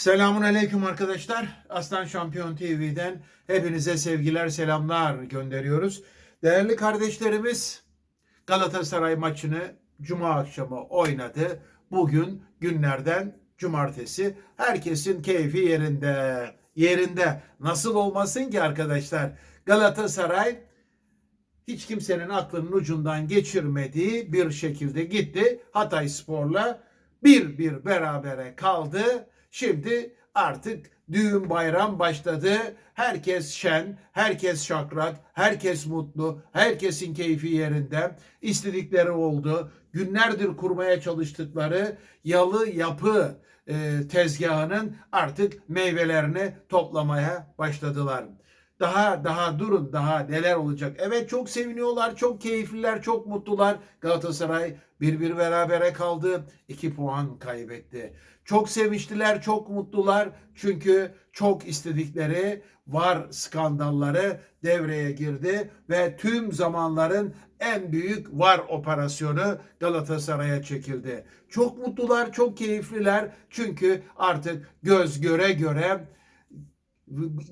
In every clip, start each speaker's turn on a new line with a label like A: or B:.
A: Selamun Aleyküm arkadaşlar. Aslan Şampiyon TV'den hepinize sevgiler, selamlar gönderiyoruz. Değerli kardeşlerimiz Galatasaray maçını Cuma akşamı oynadı. Bugün günlerden cumartesi. Herkesin keyfi yerinde. Yerinde. Nasıl olmasın ki arkadaşlar? Galatasaray hiç kimsenin aklının ucundan geçirmediği bir şekilde gitti. Hatay Spor'la bir bir berabere kaldı. Şimdi artık düğün bayram başladı. Herkes şen, herkes şakrak, herkes mutlu, herkesin keyfi yerinde. İstedikleri oldu. Günlerdir kurmaya çalıştıkları yalı yapı e, tezgahının artık meyvelerini toplamaya başladılar. Daha daha durun daha neler olacak. Evet çok seviniyorlar, çok keyifliler, çok mutlular. Galatasaray bir bir berabere kaldı. 2 puan kaybetti. Çok sevinçliler, çok mutlular. Çünkü çok istedikleri var skandalları devreye girdi ve tüm zamanların en büyük var operasyonu Galatasaray'a çekildi. Çok mutlular, çok keyifliler. Çünkü artık göz göre göre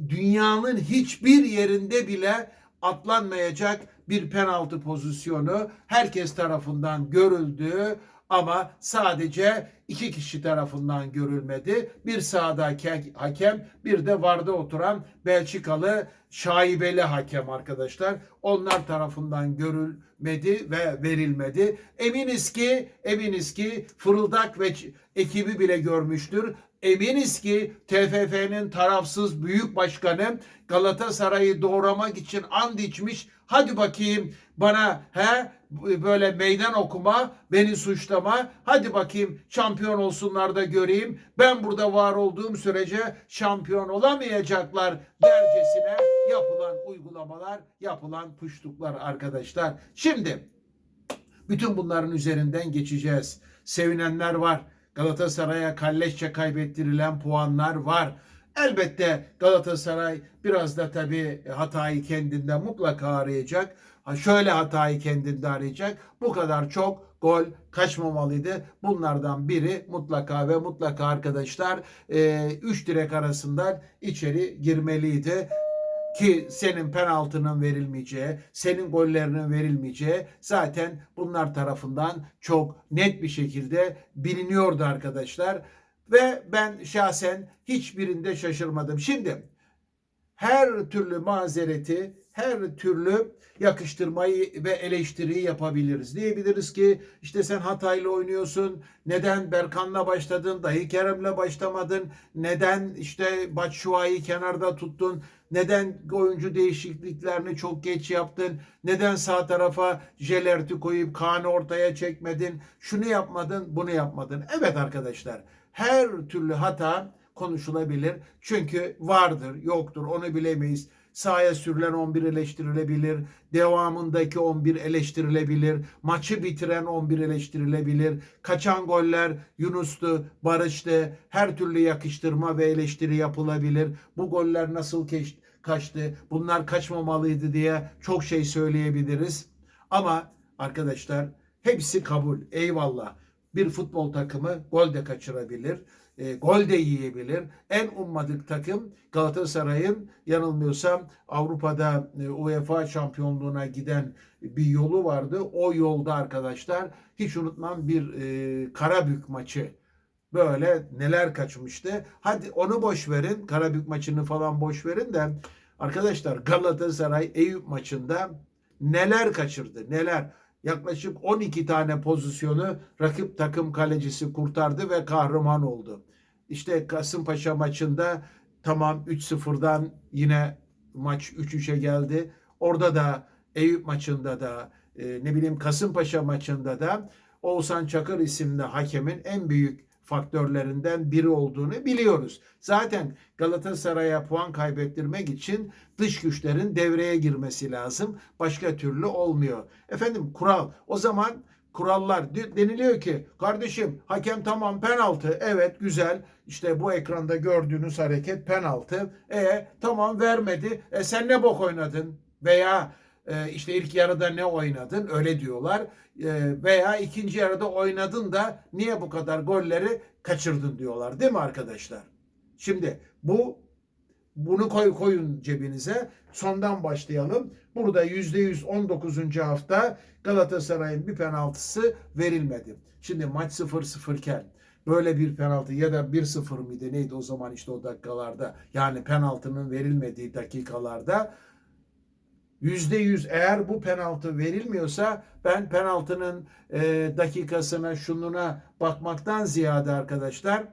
A: dünyanın hiçbir yerinde bile atlanmayacak bir penaltı pozisyonu herkes tarafından görüldü. Ama sadece iki kişi tarafından görülmedi. Bir sağdaki hakem bir de varda oturan Belçikalı şaibeli hakem arkadaşlar. Onlar tarafından görülmedi ve verilmedi. Eminiz ki eminiz ki Fırıldak ve ekibi bile görmüştür. Eminiz ki TFF'nin tarafsız büyük başkanı Galatasaray'ı doğramak için and içmiş. Hadi bakayım bana he böyle meydan okuma, beni suçlama. Hadi bakayım şampiyon olsunlar da göreyim. Ben burada var olduğum sürece şampiyon olamayacaklar dercesine yapılan uygulamalar, yapılan puştuklar arkadaşlar. Şimdi bütün bunların üzerinden geçeceğiz. Sevinenler var. Galatasaray'a kalleşçe kaybettirilen puanlar var. Elbette Galatasaray biraz da tabii hatayı kendinde mutlaka arayacak. Şöyle hatayı kendinde arayacak. Bu kadar çok gol kaçmamalıydı. Bunlardan biri mutlaka ve mutlaka arkadaşlar 3 direk arasından içeri girmeliydi ki senin penaltının verilmeyeceği, senin gollerinin verilmeyeceği zaten bunlar tarafından çok net bir şekilde biliniyordu arkadaşlar. Ve ben şahsen hiçbirinde şaşırmadım. Şimdi her türlü mazereti, her türlü yakıştırmayı ve eleştiriyi yapabiliriz. Diyebiliriz ki işte sen Hatay'la oynuyorsun. Neden Berkan'la başladın? Dahi Kerem'le başlamadın. Neden işte Batshuayi'yi kenarda tuttun? Neden oyuncu değişikliklerini çok geç yaptın? Neden sağ tarafa Jelert'i koyup Kaan'ı ortaya çekmedin? Şunu yapmadın, bunu yapmadın. Evet arkadaşlar her türlü hata konuşulabilir. Çünkü vardır, yoktur onu bilemeyiz. Sahaya sürülen 11 eleştirilebilir. Devamındaki 11 eleştirilebilir. Maçı bitiren 11 eleştirilebilir. Kaçan goller Yunus'tu, Barış'tı. Her türlü yakıştırma ve eleştiri yapılabilir. Bu goller nasıl kaçtı? Bunlar kaçmamalıydı diye çok şey söyleyebiliriz. Ama arkadaşlar hepsi kabul. Eyvallah bir futbol takımı gol de kaçırabilir. E, gol de yiyebilir. En ummadık takım Galatasaray'ın yanılmıyorsam Avrupa'da e, UEFA şampiyonluğuna giden bir yolu vardı. O yolda arkadaşlar hiç unutmam bir e, Karabük maçı böyle neler kaçmıştı. Hadi onu boş verin. Karabük maçını falan boş verin de arkadaşlar Galatasaray Eyüp maçında neler kaçırdı neler yaklaşık 12 tane pozisyonu rakip takım kalecisi kurtardı ve kahraman oldu. İşte Kasımpaşa maçında tamam 3-0'dan yine maç 3-3'e geldi. Orada da Eyüp maçında da e, ne bileyim Kasımpaşa maçında da Oğuzhan Çakır isimli hakemin en büyük faktörlerinden biri olduğunu biliyoruz. Zaten Galatasaray'a puan kaybettirmek için dış güçlerin devreye girmesi lazım. Başka türlü olmuyor. Efendim kural. O zaman kurallar deniliyor ki kardeşim hakem tamam penaltı. Evet güzel. İşte bu ekranda gördüğünüz hareket penaltı. E tamam vermedi. E sen ne bok oynadın? Veya e, işte ilk yarıda ne oynadın? Öyle diyorlar. E, veya ikinci yarıda oynadın da niye bu kadar golleri kaçırdın diyorlar değil mi arkadaşlar? Şimdi bu bunu koy koyun cebinize. Sondan başlayalım. Burada %100 19. hafta Galatasaray'ın bir penaltısı verilmedi. Şimdi maç 0-0 iken böyle bir penaltı ya da 1-0 mıydı neydi o zaman işte o dakikalarda yani penaltının verilmediği dakikalarda %100 eğer bu penaltı verilmiyorsa ben penaltının e, dakikasına şununa bakmaktan ziyade arkadaşlar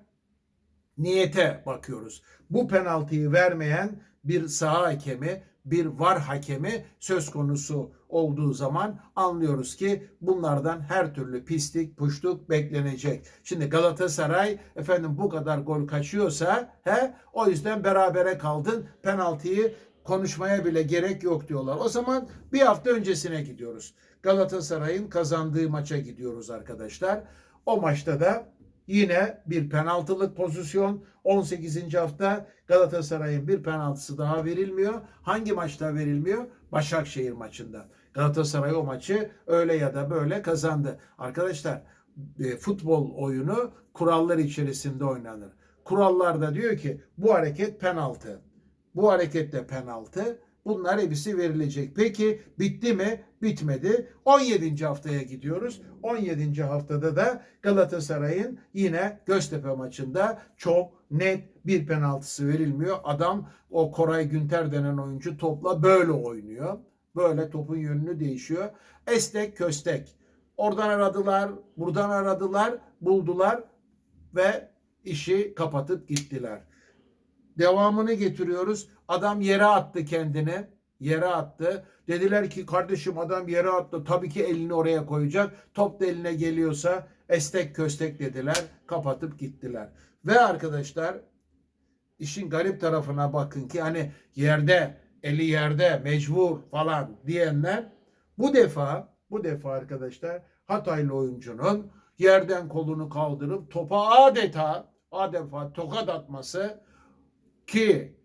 A: niyete bakıyoruz. Bu penaltıyı vermeyen bir saha hakemi, bir var hakemi söz konusu olduğu zaman anlıyoruz ki bunlardan her türlü pislik, puşluk beklenecek. Şimdi Galatasaray efendim bu kadar gol kaçıyorsa he o yüzden berabere kaldın. Penaltıyı konuşmaya bile gerek yok diyorlar. O zaman bir hafta öncesine gidiyoruz. Galatasaray'ın kazandığı maça gidiyoruz arkadaşlar. O maçta da yine bir penaltılık pozisyon. 18. hafta Galatasaray'ın bir penaltısı daha verilmiyor. Hangi maçta verilmiyor? Başakşehir maçında. Galatasaray o maçı öyle ya da böyle kazandı. Arkadaşlar e, futbol oyunu kurallar içerisinde oynanır. Kurallarda diyor ki bu hareket penaltı. Bu harekette penaltı. Bunlar hepsi verilecek. Peki bitti mi? Bitmedi. 17. haftaya gidiyoruz. 17. haftada da Galatasaray'ın yine Göztepe maçında çok net bir penaltısı verilmiyor. Adam o Koray Günter denen oyuncu topla böyle oynuyor. Böyle topun yönünü değişiyor. Estek köstek. Oradan aradılar, buradan aradılar, buldular ve işi kapatıp gittiler. Devamını getiriyoruz. Adam yere attı kendini. Yere attı. Dediler ki kardeşim adam yere attı. Tabii ki elini oraya koyacak. Top da eline geliyorsa estek köstek dediler. Kapatıp gittiler. Ve arkadaşlar işin garip tarafına bakın ki hani yerde eli yerde mecbur falan diyenler bu defa bu defa arkadaşlar Hataylı oyuncunun yerden kolunu kaldırıp topa adeta adeta tokat atması ki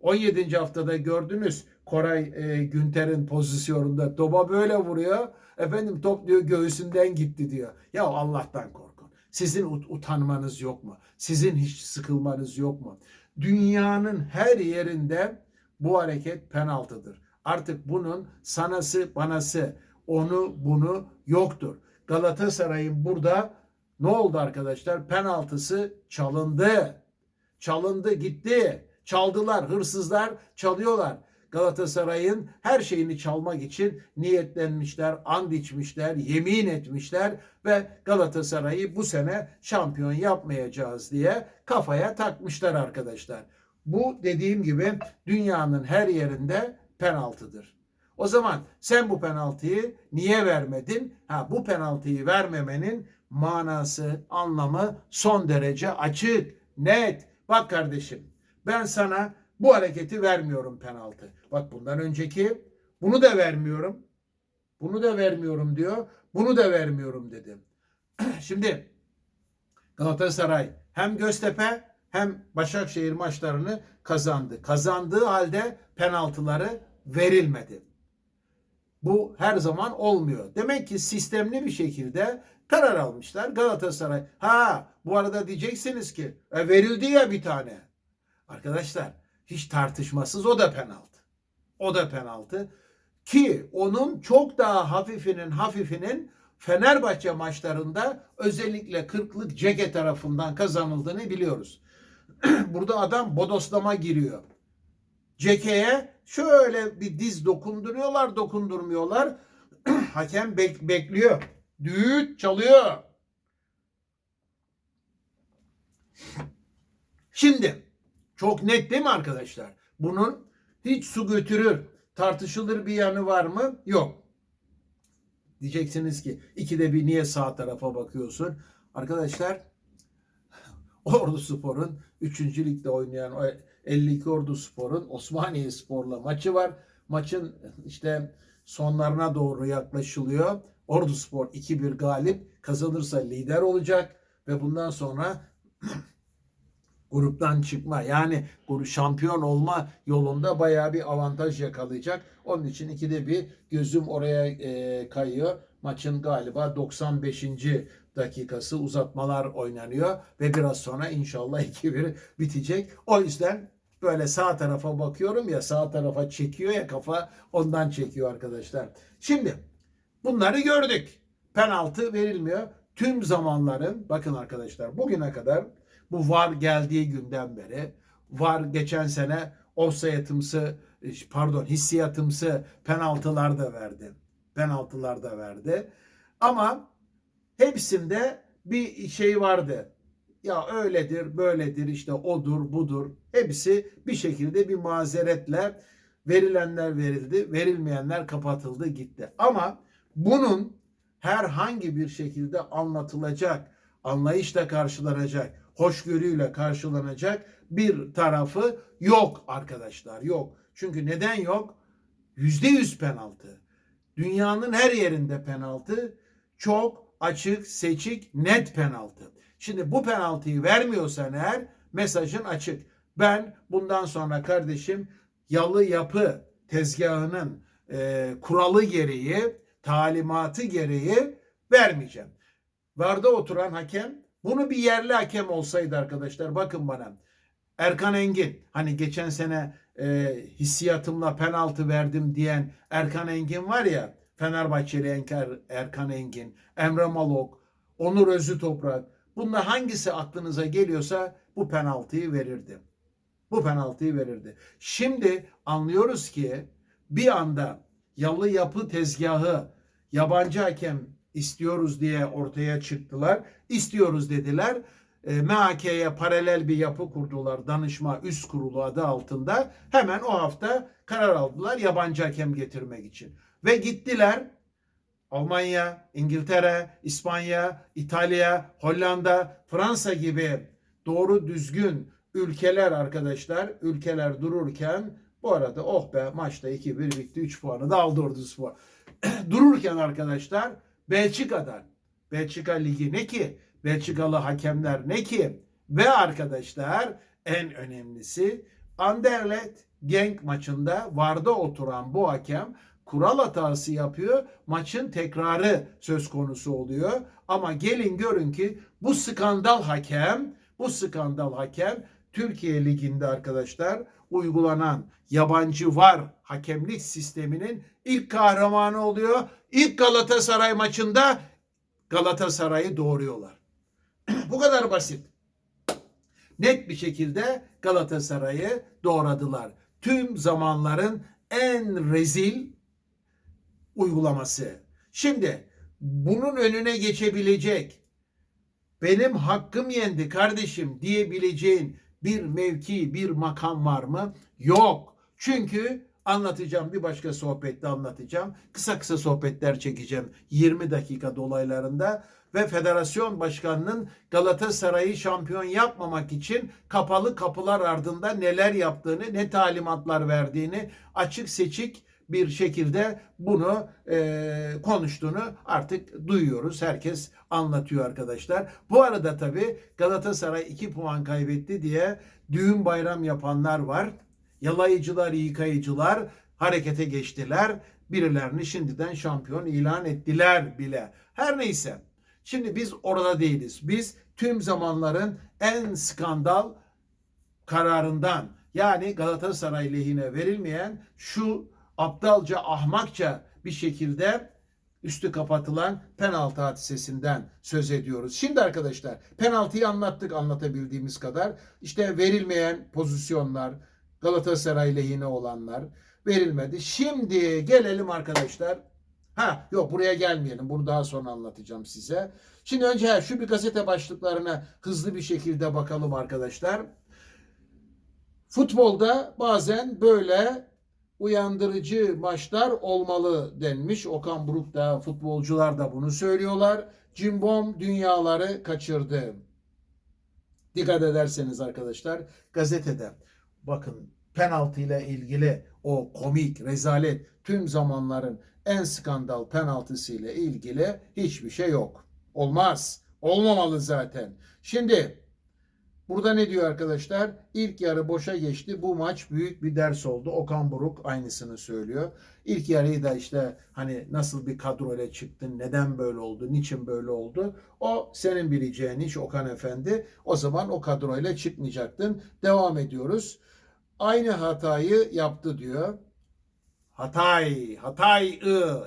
A: 17. haftada gördünüz Koray e, Günter'in pozisyonunda topa böyle vuruyor. Efendim top diyor göğsünden gitti diyor. Ya Allah'tan korkun. Sizin ut- utanmanız yok mu? Sizin hiç sıkılmanız yok mu? Dünyanın her yerinde bu hareket penaltıdır. Artık bunun sanası banası onu bunu yoktur. Galatasaray'ın burada ne oldu arkadaşlar? Penaltısı çalındı. Çalındı gitti. Çaldılar. Hırsızlar çalıyorlar. Galatasaray'ın her şeyini çalmak için niyetlenmişler, and içmişler, yemin etmişler ve Galatasaray'ı bu sene şampiyon yapmayacağız diye kafaya takmışlar arkadaşlar. Bu dediğim gibi dünyanın her yerinde penaltıdır. O zaman sen bu penaltıyı niye vermedin? Ha bu penaltıyı vermemenin manası, anlamı son derece açık, net. Bak kardeşim ben sana bu hareketi vermiyorum penaltı. Bak bundan önceki bunu da vermiyorum. Bunu da vermiyorum diyor. Bunu da vermiyorum dedim. Şimdi Galatasaray hem Göztepe hem Başakşehir maçlarını kazandı. Kazandığı halde penaltıları verilmedi. Bu her zaman olmuyor. Demek ki sistemli bir şekilde karar almışlar. Galatasaray ha bu arada diyeceksiniz ki e, verildi ya bir tane. Arkadaşlar hiç tartışmasız o da penaltı. O da penaltı. Ki onun çok daha hafifinin hafifinin Fenerbahçe maçlarında özellikle kırklık Ceke tarafından kazanıldığını biliyoruz. Burada adam bodoslama giriyor. Ceke'ye şöyle bir diz dokunduruyorlar, dokundurmuyorlar. Hakem bek- bekliyor. Düğüt çalıyor. Şimdi çok net değil mi arkadaşlar? Bunun hiç su götürür, tartışılır bir yanı var mı? Yok. Diyeceksiniz ki ikide bir niye sağ tarafa bakıyorsun? Arkadaşlar Ordu Spor'un 3. ligde oynayan o 52 Ordu Spor'un Osmaniye Spor'la maçı var. Maçın işte sonlarına doğru yaklaşılıyor. Ordu Spor 2-1 galip kazanırsa lider olacak ve bundan sonra gruptan çıkma yani grup şampiyon olma yolunda bayağı bir avantaj yakalayacak. Onun için ikide bir gözüm oraya e, kayıyor. Maçın galiba 95. dakikası uzatmalar oynanıyor ve biraz sonra inşallah 2-1 bitecek. O yüzden böyle sağ tarafa bakıyorum ya sağ tarafa çekiyor ya kafa ondan çekiyor arkadaşlar. Şimdi bunları gördük. Penaltı verilmiyor. Tüm zamanların bakın arkadaşlar bugüne kadar bu VAR geldiği günden beri VAR geçen sene offside'ımsı pardon hissiyatımsı penaltılar da verdi. Penaltılar da verdi. Ama hepsinde bir şey vardı. Ya öyledir, böyledir, işte odur, budur. Hepsi bir şekilde bir mazeretle verilenler verildi, verilmeyenler kapatıldı gitti. Ama bunun herhangi bir şekilde anlatılacak, anlayışla karşılanacak, hoşgörüyle karşılanacak bir tarafı yok arkadaşlar. Yok. Çünkü neden yok? Yüzde yüz penaltı. Dünyanın her yerinde penaltı. Çok açık, seçik, net penaltı. Şimdi bu penaltıyı vermiyorsan eğer mesajın açık. Ben bundan sonra kardeşim yalı yapı tezgahının e, kuralı gereği, talimatı gereği vermeyeceğim. Varda oturan hakem bunu bir yerli hakem olsaydı arkadaşlar bakın bana. Erkan Engin hani geçen sene e, hissiyatımla penaltı verdim diyen Erkan Engin var ya Fenerbahçeli Enker, Erkan Engin, Emre Malok, Onur Özü Toprak bunlar hangisi aklınıza geliyorsa bu penaltıyı verirdi. Bu penaltıyı verirdi. Şimdi anlıyoruz ki bir anda yalı yapı tezgahı yabancı hakem istiyoruz diye ortaya çıktılar. İstiyoruz dediler. E, MHK'ye paralel bir yapı kurdular. Danışma Üst Kurulu adı altında. Hemen o hafta karar aldılar yabancı hakem getirmek için. Ve gittiler Almanya, İngiltere, İspanya, İtalya, Hollanda, Fransa gibi doğru düzgün ülkeler arkadaşlar ülkeler dururken bu arada oh be maçta 2-1 bitti 3 puanı da aldı Orduspor. dururken arkadaşlar Belçika'dan Belçika Ligi ne ki Belçikalı hakemler ne ki ve arkadaşlar en önemlisi Anderlecht Genk maçında varda oturan bu hakem kural hatası yapıyor. Maçın tekrarı söz konusu oluyor. Ama gelin görün ki bu skandal hakem, bu skandal hakem Türkiye Ligi'nde arkadaşlar uygulanan yabancı var hakemlik sisteminin ilk kahramanı oluyor. İlk Galatasaray maçında Galatasaray'ı doğuruyorlar. bu kadar basit. Net bir şekilde Galatasaray'ı doğradılar. Tüm zamanların en rezil uygulaması. Şimdi bunun önüne geçebilecek benim hakkım yendi kardeşim diyebileceğin bir mevki, bir makam var mı? Yok. Çünkü anlatacağım bir başka sohbette anlatacağım. Kısa kısa sohbetler çekeceğim 20 dakika dolaylarında ve federasyon başkanının Galatasaray'ı şampiyon yapmamak için kapalı kapılar ardında neler yaptığını, ne talimatlar verdiğini açık seçik bir şekilde bunu e, konuştuğunu artık duyuyoruz. Herkes anlatıyor arkadaşlar. Bu arada tabii Galatasaray 2 puan kaybetti diye düğün bayram yapanlar var. Yalayıcılar, yıkayıcılar harekete geçtiler. Birilerini şimdiden şampiyon ilan ettiler bile. Her neyse. Şimdi biz orada değiliz. Biz tüm zamanların en skandal kararından yani Galatasaray lehine verilmeyen şu aptalca, ahmakça bir şekilde üstü kapatılan penaltı hadisesinden söz ediyoruz. Şimdi arkadaşlar penaltıyı anlattık anlatabildiğimiz kadar. İşte verilmeyen pozisyonlar, Galatasaray lehine olanlar verilmedi. Şimdi gelelim arkadaşlar. Ha yok buraya gelmeyelim. Bunu daha sonra anlatacağım size. Şimdi önce şu bir gazete başlıklarına hızlı bir şekilde bakalım arkadaşlar. Futbolda bazen böyle uyandırıcı maçlar olmalı denmiş. Okan Buruk da futbolcular da bunu söylüyorlar. Cimbom dünyaları kaçırdı. Dikkat ederseniz arkadaşlar gazetede bakın penaltı ile ilgili o komik rezalet tüm zamanların en skandal penaltısı ile ilgili hiçbir şey yok. Olmaz. Olmamalı zaten. Şimdi Burada ne diyor arkadaşlar? İlk yarı boşa geçti. Bu maç büyük bir ders oldu. Okan Buruk aynısını söylüyor. İlk yarıyı da işte hani nasıl bir kadroyla çıktın, neden böyle oldu, niçin böyle oldu? O senin bileceğin iş Okan Efendi. O zaman o kadroyla çıkmayacaktın. Devam ediyoruz. Aynı hatayı yaptı diyor. Hatay, Hatay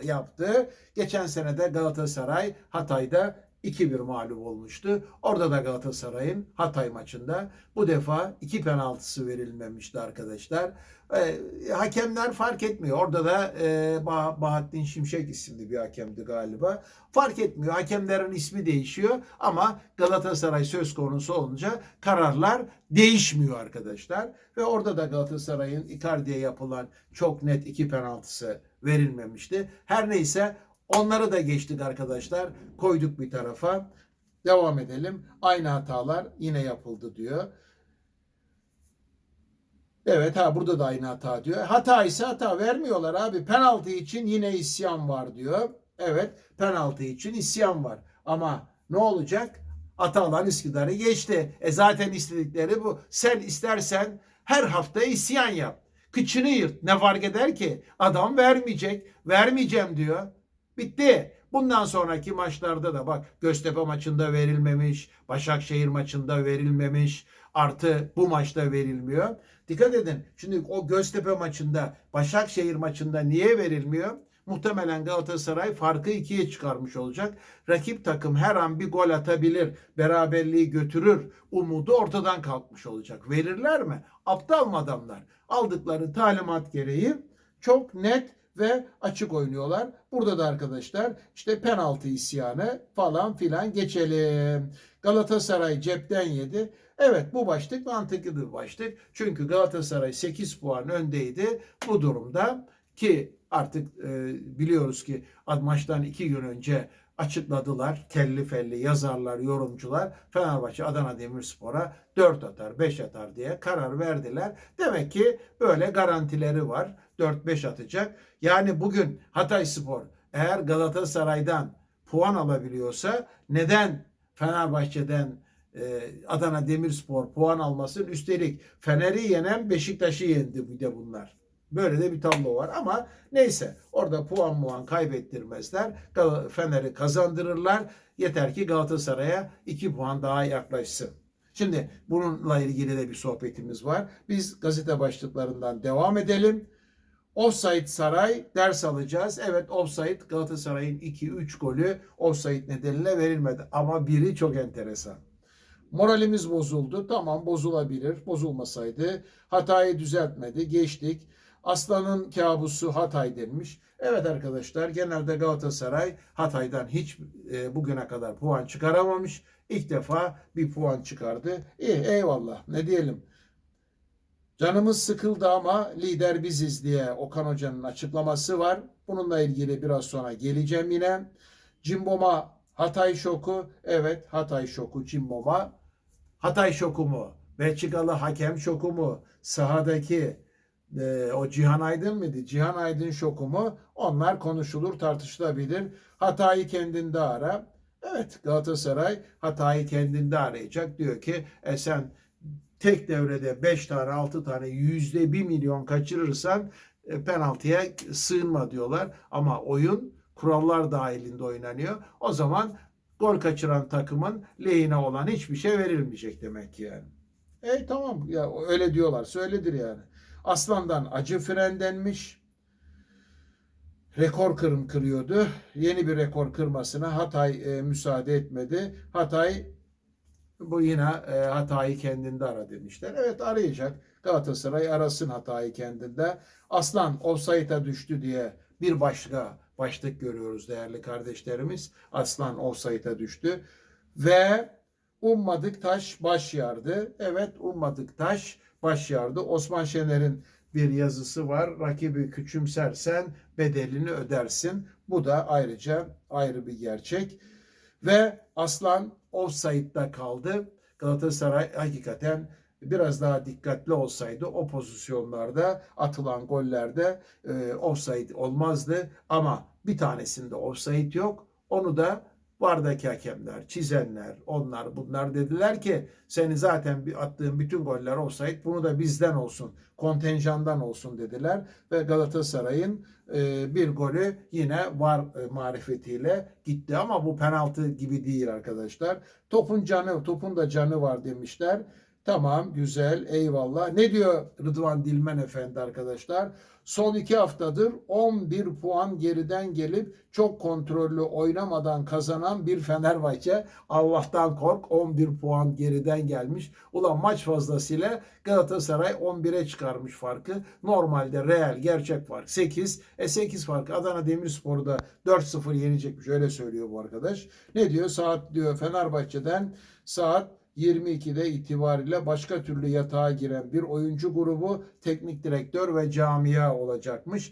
A: yaptı. Geçen sene de Galatasaray Hatay'da 2-1 mağlup olmuştu. Orada da Galatasaray'ın Hatay maçında bu defa iki penaltısı verilmemişti arkadaşlar. E, hakemler fark etmiyor. Orada da e, bah- Bahattin Şimşek isimli bir hakemdi galiba. Fark etmiyor. Hakemlerin ismi değişiyor ama Galatasaray söz konusu olunca kararlar değişmiyor arkadaşlar. Ve orada da Galatasaray'ın Icardi'ye yapılan çok net iki penaltısı verilmemişti. Her neyse onları da geçtik arkadaşlar. Koyduk bir tarafa. Devam edelim. Aynı hatalar yine yapıldı diyor. Evet ha burada da aynı hata diyor. Hata ise hata vermiyorlar abi. Penaltı için yine isyan var diyor. Evet penaltı için isyan var. Ama ne olacak? Atalan Üsküdar'ı geçti. E zaten istedikleri bu. Sen istersen her hafta isyan yap. Kıçını yırt. Ne fark eder ki? Adam vermeyecek. Vermeyeceğim diyor. Bitti. Bundan sonraki maçlarda da bak Göztepe maçında verilmemiş, Başakşehir maçında verilmemiş, artı bu maçta verilmiyor. Dikkat edin. Şimdi o Göztepe maçında, Başakşehir maçında niye verilmiyor? Muhtemelen Galatasaray farkı ikiye çıkarmış olacak. Rakip takım her an bir gol atabilir, beraberliği götürür. Umudu ortadan kalkmış olacak. Verirler mi? Aptal mı adamlar? Aldıkları talimat gereği çok net ve açık oynuyorlar. Burada da arkadaşlar işte penaltı isyanı falan filan geçelim. Galatasaray cepten yedi. Evet bu başlık mantıklı bir başlık. Çünkü Galatasaray 8 puan öndeydi. Bu durumda ki artık e, biliyoruz ki maçtan 2 gün önce açıkladılar. Kelli felli yazarlar, yorumcular Fenerbahçe Adana Demirspor'a 4 atar, 5 atar diye karar verdiler. Demek ki böyle garantileri var. 4-5 atacak. Yani bugün Hatay Spor eğer Galatasaray'dan puan alabiliyorsa neden Fenerbahçe'den e, Adana Demirspor puan almasın? Üstelik Fener'i yenen Beşiktaş'ı yendi bir de bunlar. Böyle de bir tablo var ama neyse orada puan muan kaybettirmezler. Fener'i kazandırırlar. Yeter ki Galatasaray'a 2 puan daha yaklaşsın. Şimdi bununla ilgili de bir sohbetimiz var. Biz gazete başlıklarından devam edelim. Offside Saray ders alacağız. Evet offside Galatasaray'ın 2-3 golü offside nedeniyle verilmedi. Ama biri çok enteresan. Moralimiz bozuldu. Tamam bozulabilir. Bozulmasaydı. Hatayı düzeltmedi. Geçtik. Aslanın kabusu Hatay denmiş. Evet arkadaşlar genelde Galatasaray Hatay'dan hiç e, bugüne kadar puan çıkaramamış. İlk defa bir puan çıkardı. İyi eyvallah ne diyelim. Canımız sıkıldı ama lider biziz diye Okan Hoca'nın açıklaması var. Bununla ilgili biraz sonra geleceğim yine. Cimbom'a Hatay şoku. Evet Hatay şoku Cimbom'a. Hatay şoku mu? Belçikalı hakem şoku mu? Sahadaki e, o Cihan Aydın mıydı? Cihan Aydın şoku mu? Onlar konuşulur, tartışılabilir. Hatayı kendinde ara. Evet Galatasaray hatayı kendinde arayacak. Diyor ki e sen tek devrede 5 tane 6 tane yüzde 1 milyon kaçırırsan e, penaltıya sığınma diyorlar. Ama oyun kurallar dahilinde oynanıyor. O zaman gol kaçıran takımın lehine olan hiçbir şey verilmeyecek demek ki yani. E tamam ya öyle diyorlar. Söyledir yani. Aslan'dan acı fren denmiş. Rekor kırım kırıyordu. Yeni bir rekor kırmasına Hatay e, müsaade etmedi. Hatay bu yine e, hatayı kendinde ara demişler. Evet arayacak. Galatasaray arasın hatayı kendinde. Aslan offside'a düştü diye bir başka başlık görüyoruz değerli kardeşlerimiz. Aslan offside'a düştü. Ve ummadık taş baş yardı. Evet ummadık taş baş yardı. Osman Şener'in bir yazısı var. Rakibi küçümsersen bedelini ödersin. Bu da ayrıca ayrı bir gerçek. Ve Aslan offside'da kaldı. Galatasaray hakikaten biraz daha dikkatli olsaydı o pozisyonlarda atılan gollerde e, offside olmazdı. Ama bir tanesinde offside yok. Onu da Vardaki hakemler, çizenler, onlar bunlar dediler ki seni zaten attığın bütün goller olsaydı bunu da bizden olsun, kontenjandan olsun dediler ve Galatasaray'ın e, bir golü yine var e, marifetiyle gitti ama bu penaltı gibi değil arkadaşlar. Topun canı, topun da canı var demişler. Tamam, güzel, eyvallah. Ne diyor Rıdvan Dilmen Efendi arkadaşlar? Son iki haftadır 11 puan geriden gelip çok kontrollü oynamadan kazanan bir Fenerbahçe. Allah'tan kork 11 puan geriden gelmiş. Ulan maç fazlasıyla Galatasaray 11'e çıkarmış farkı. Normalde real gerçek fark 8. E 8 fark Adana Demirspor'u da 4-0 yenecekmiş. Öyle söylüyor bu arkadaş. Ne diyor? Saat diyor Fenerbahçe'den saat 22'de itibariyle başka türlü yatağa giren bir oyuncu grubu teknik direktör ve camia olacakmış.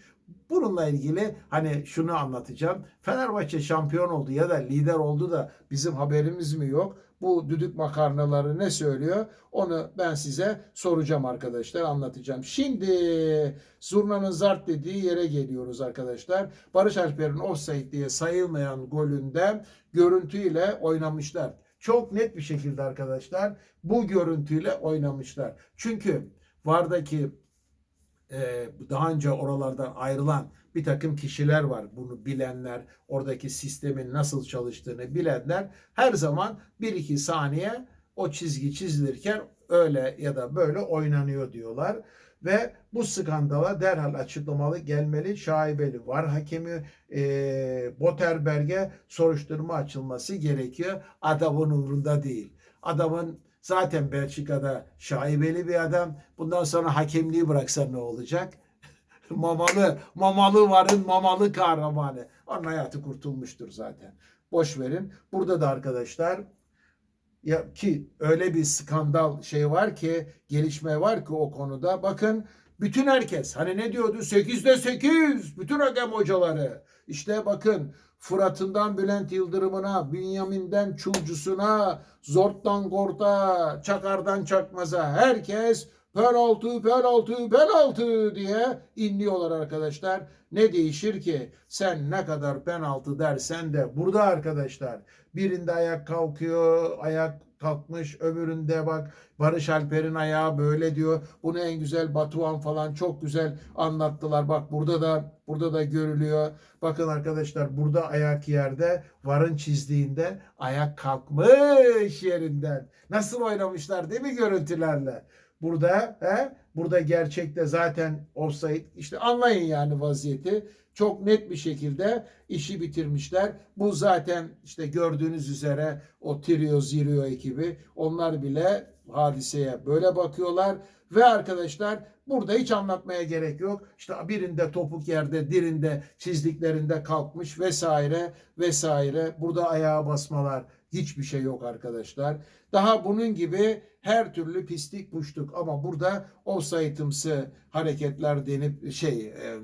A: Bununla ilgili hani şunu anlatacağım. Fenerbahçe şampiyon oldu ya da lider oldu da bizim haberimiz mi yok? Bu düdük makarnaları ne söylüyor? Onu ben size soracağım arkadaşlar, anlatacağım. Şimdi zurnanın zart dediği yere geliyoruz arkadaşlar. Barış Alper'in offside diye sayılmayan golünde görüntüyle oynamışlar. Çok net bir şekilde arkadaşlar bu görüntüyle oynamışlar. Çünkü Vardaki e, daha önce oralardan ayrılan bir takım kişiler var. Bunu bilenler, oradaki sistemin nasıl çalıştığını bilenler her zaman 1-2 saniye o çizgi çizilirken öyle ya da böyle oynanıyor diyorlar. Ve bu skandala derhal açıklamalı gelmeli, şaibeli var hakemi e, Boterberg'e soruşturma açılması gerekiyor. Adamın umurunda değil. Adamın zaten Belçika'da şaibeli bir adam. Bundan sonra hakemliği bıraksa ne olacak? mamalı, mamalı varın mamalı kahramanı. Onun hayatı kurtulmuştur zaten. Boş verin. Burada da arkadaşlar ya ki öyle bir skandal şey var ki gelişme var ki o konuda. Bakın bütün herkes hani ne diyordu? 8'de 8 bütün hakem hocaları. İşte bakın Fırat'ından Bülent Yıldırım'ına, Bünyamin'den Çulcus'una, Zort'tan Gort'a, Çakar'dan Çakmaz'a herkes penaltı, penaltı, penaltı diye inliyorlar arkadaşlar. Ne değişir ki sen ne kadar penaltı dersen de burada arkadaşlar birinde ayak kalkıyor, ayak kalkmış öbüründe bak Barış Alper'in ayağı böyle diyor. Bunu en güzel Batuhan falan çok güzel anlattılar. Bak burada da burada da görülüyor. Bakın arkadaşlar burada ayak yerde varın çizdiğinde ayak kalkmış yerinden. Nasıl oynamışlar değil mi görüntülerle? Burada he? burada gerçekte zaten offside işte anlayın yani vaziyeti çok net bir şekilde işi bitirmişler. Bu zaten işte gördüğünüz üzere o Trio Zero ekibi onlar bile hadiseye böyle bakıyorlar ve arkadaşlar burada hiç anlatmaya gerek yok. İşte birinde topuk yerde, dirinde çizdiklerinde kalkmış vesaire vesaire. Burada ayağa basmalar hiçbir şey yok arkadaşlar. Daha bunun gibi her türlü pislik puştuk ama burada offside'ımsı hareketler denip şey e,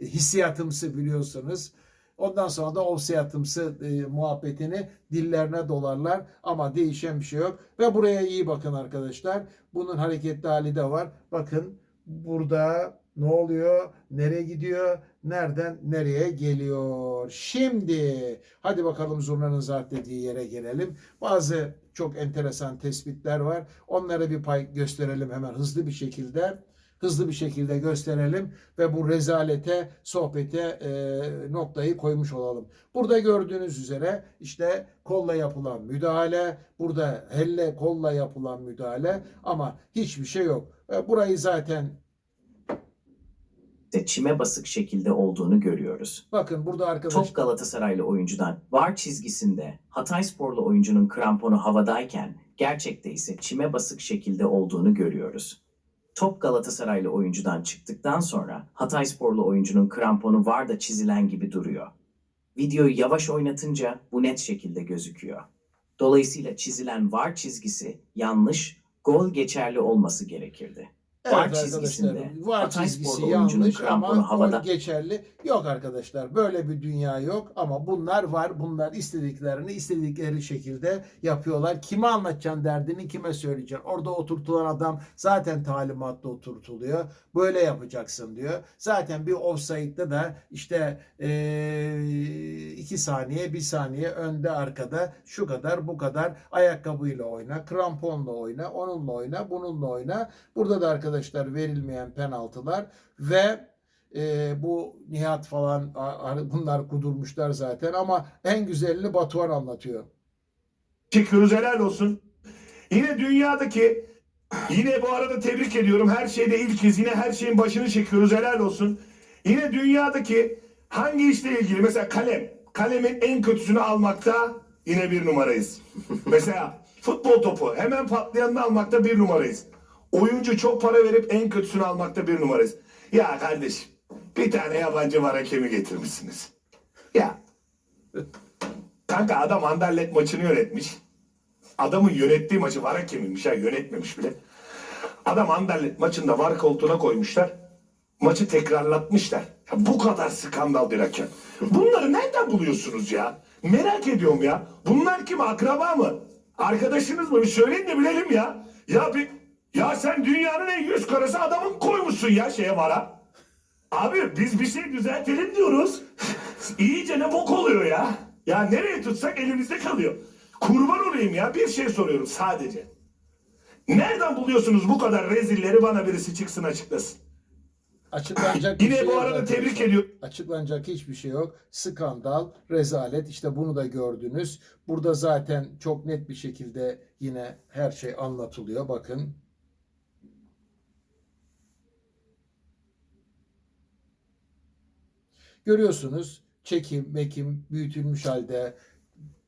A: hissiyatımsı biliyorsunuz. Ondan sonra da offside'ımsı e, muhabbetini dillerine dolarlar ama değişen bir şey yok. Ve buraya iyi bakın arkadaşlar. Bunun hareketli hali de var. Bakın burada ne oluyor? Nereye gidiyor? Nereden nereye geliyor? Şimdi hadi bakalım zurnanın zart dediği yere gelelim. Bazı çok enteresan tespitler var. Onlara bir pay gösterelim hemen hızlı bir şekilde hızlı bir şekilde gösterelim ve bu rezalete, sohbete e, noktayı koymuş olalım. Burada gördüğünüz üzere işte kolla yapılan müdahale, burada elle kolla yapılan müdahale ama hiçbir şey yok. E, burayı zaten
B: de çime basık şekilde olduğunu görüyoruz.
A: bakın burada arkadaşlar
B: Top Galatasaraylı oyuncudan var çizgisinde Hataysporlu oyuncunun kramponu havadayken gerçekte ise çime basık şekilde olduğunu görüyoruz. Top Galatasaraylı oyuncudan çıktıktan sonra Hataysporlu oyuncunun kramponu var da çizilen gibi duruyor. Videoyu yavaş oynatınca bu net şekilde gözüküyor. Dolayısıyla çizilen var çizgisi yanlış, gol geçerli olması gerekirdi. Var
A: Evet
B: çizgisinde
A: arkadaşlar var çizgisi yanlış ama
B: havada.
A: geçerli. Yok arkadaşlar böyle bir dünya yok ama bunlar var. Bunlar istediklerini istedikleri şekilde yapıyorlar. Kime anlatacaksın derdini kime söyleyeceksin. Orada oturtulan adam zaten talimatla oturtuluyor. Böyle yapacaksın diyor. Zaten bir offside'da da işte eee, iki saniye bir saniye önde arkada şu kadar bu kadar ayakkabıyla oyna, kramponla oyna, onunla oyna, bununla oyna. Burada da arkadaşlar verilmeyen penaltılar ve e, bu Nihat falan bunlar kudurmuşlar zaten ama en güzelini Batuhan anlatıyor.
C: çekiyoruz helal olsun. Yine dünyadaki yine bu arada tebrik ediyorum. Her şeyde ilkiz. Yine her şeyin başını çekiyoruz helal olsun. Yine dünyadaki hangi işle ilgili mesela kalem. Kalemin en kötüsünü almakta yine bir numarayız. mesela futbol topu hemen patlayanını almakta bir numarayız. Oyuncu çok para verip en kötüsünü almakta bir numarayız. Ya kardeşim bir tane yabancı var hakemi getirmişsiniz. Ya Kanka adam Anderlet maçını yönetmiş. Adamın yönettiği maçı var hakemiymiş ha yönetmemiş bile. Adam Anderlet maçında var koltuğuna koymuşlar. Maçı tekrarlatmışlar. Ya bu kadar skandal bir hakem. Bunları nereden buluyorsunuz ya? Merak ediyorum ya. Bunlar kim? Akraba mı? Arkadaşınız mı? Bir söyleyin de bilelim ya. Ya bir ya sen dünyanın en yüz karası adamın koymuşsun ya şeye vara. Abi biz bir şey düzeltelim diyoruz. İyice ne bok oluyor ya. Ya nereye tutsak elimizde kalıyor. Kurban olayım ya bir şey soruyorum sadece. Nereden buluyorsunuz bu kadar rezilleri bana birisi çıksın açıklasın.
A: Açıklanacak
C: Yine
A: şey
C: bu arada
A: arkadaşlar.
C: tebrik ediyorum.
A: Açıklanacak hiçbir şey yok. Skandal, rezalet işte bunu da gördünüz. Burada zaten çok net bir şekilde yine her şey anlatılıyor. Bakın Görüyorsunuz çekim, mekim büyütülmüş halde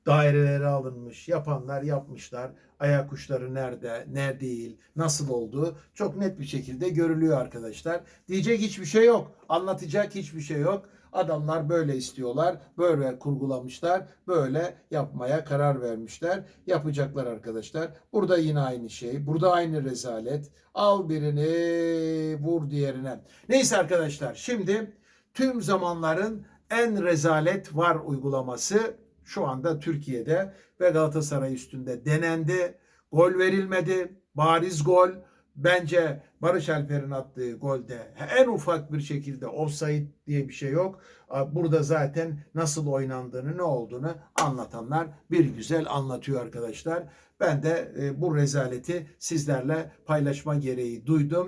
A: dairelere alınmış, yapanlar yapmışlar. Ayak uçları nerede, ne değil, nasıl oldu çok net bir şekilde görülüyor arkadaşlar. Diyecek hiçbir şey yok. Anlatacak hiçbir şey yok. Adamlar böyle istiyorlar, böyle kurgulamışlar, böyle yapmaya karar vermişler. Yapacaklar arkadaşlar. Burada yine aynı şey. Burada aynı rezalet. Al birini, vur diğerine. Neyse arkadaşlar şimdi tüm zamanların en rezalet var uygulaması şu anda Türkiye'de ve Galatasaray üstünde denendi. Gol verilmedi. Bariz gol. Bence Barış Alper'in attığı golde en ufak bir şekilde offside diye bir şey yok. Burada zaten nasıl oynandığını ne olduğunu anlatanlar bir güzel anlatıyor arkadaşlar. Ben de e, bu rezaleti sizlerle paylaşma gereği duydum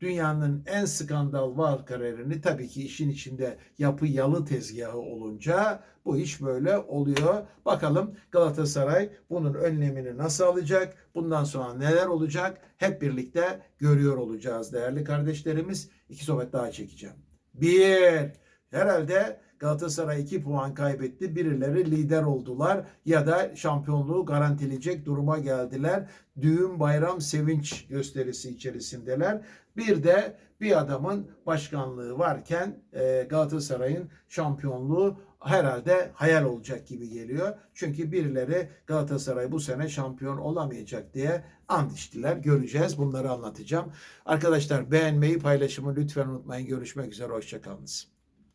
A: dünyanın en skandal var kariyerini tabii ki işin içinde yapı yalı tezgahı olunca bu iş böyle oluyor. Bakalım Galatasaray bunun önlemini nasıl alacak? Bundan sonra neler olacak? Hep birlikte görüyor olacağız değerli kardeşlerimiz. İki sohbet daha çekeceğim. Bir, herhalde Galatasaray 2 puan kaybetti. Birileri lider oldular ya da şampiyonluğu garantileyecek duruma geldiler. Düğün bayram sevinç gösterisi içerisindeler. Bir de bir adamın başkanlığı varken e, Galatasaray'ın şampiyonluğu herhalde hayal olacak gibi geliyor. Çünkü birileri Galatasaray bu sene şampiyon olamayacak diye and içtiler. Göreceğiz. Bunları anlatacağım. Arkadaşlar beğenmeyi, paylaşımı lütfen unutmayın. Görüşmek üzere. Hoşçakalınız.